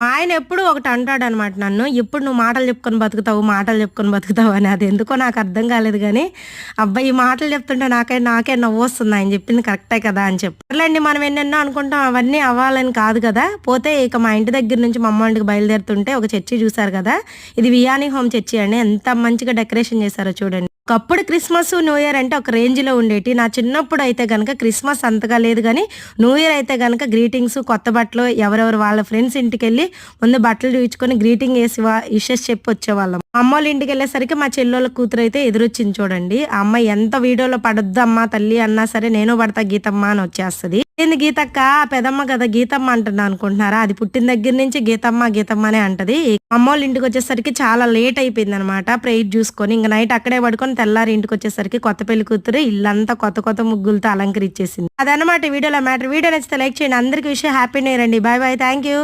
ఆయన ఎప్పుడు ఒకటి అంటాడు అనమాట నన్ను ఇప్పుడు నువ్వు మాటలు చెప్పుకొని బతుకుతావు మాటలు చెప్పుకొని బతుకుతావు అని. అది ఎందుకో నాకు అర్థం కాలేదు కానీ అబ్బాయి ఈ మాటలు చెప్తుంటే నాకే నాకే నవ్వు వస్తుంది ఆయన చెప్పింది కరెక్టే కదా అని చెప్పాలండి మనం ఎన్నెన్నో అనుకుంటాం అవన్నీ అవ్వాలని కాదు కదా. పోతే ఇక మా ఇంటి దగ్గర నుంచి మా అమ్మ ఇంటికి బయలుదేరుతుంటే ఒక చర్చి చూశారు కదా. ఇది వియాని హోమ్ చర్చి అండి. ఎంత మంచిగా డెకరేషన్ చేశారో చూడండి. ఒకప్పుడు క్రిస్మస్ న్యూ ఇయర్ అంటే ఒక రేంజ్లో ఉండేటి. నా చిన్నప్పుడు అయితే గనక క్రిస్మస్ అంతగా లేదు కానీ న్యూ ఇయర్ అయితే కనుక గ్రీటింగ్స్ కొత్త బట్టలు ఎవరెవరు వాళ్ళ ఫ్రెండ్స్ ఇంటికి వెళ్ళి ముందు బట్టలు చూపించుకొని గ్రీటింగ్ వేసి విషెస్ చెప్పి వచ్చేవాళ్ళం. మా అమ్మ వాళ్ళ ఇంటికి వెళ్ళేసరికి మా చెల్లెళ్ళ కూతురు అయితే ఎదురొచ్చింది చూడండి. ఆ అమ్మ ఎంత వీడియోలో పడొద్దు అమ్మ తల్లి అన్నా సరే నేను పడతా గీతమ్మ అని వచ్చేస్తది. ఏంది గీతక్క పెదమ్మ కదా గీతమ్మ అంటున్నా అనుకుంటున్నారా? అది పుట్టిన దగ్గర నుంచి గీతమ్మ గీతమ్మనే అంటది. అమ్మోళ్ళు ఇంటికి వచ్చేసరికి చాలా లేట్ అయిపోయింది అనమాట ప్రేయర్ చూసుకొని ఇంక నైట్ అక్కడే పడుకొని తెల్లారి ఇంటికి వచ్చేసరికి కొత్త పెళ్ళి కూతురు ఇల్లంతా కొత్త కొత్త ముగ్గులతో అలంకరించేసింది. అదనమాట వీడియోలో మ్యాటర్. వీడియో నచ్చితే లైక్ చేయండి. అందరికీ విషయం హ్యాపీ న్యూ ఇయర్ అండి. Bye bye. Thank you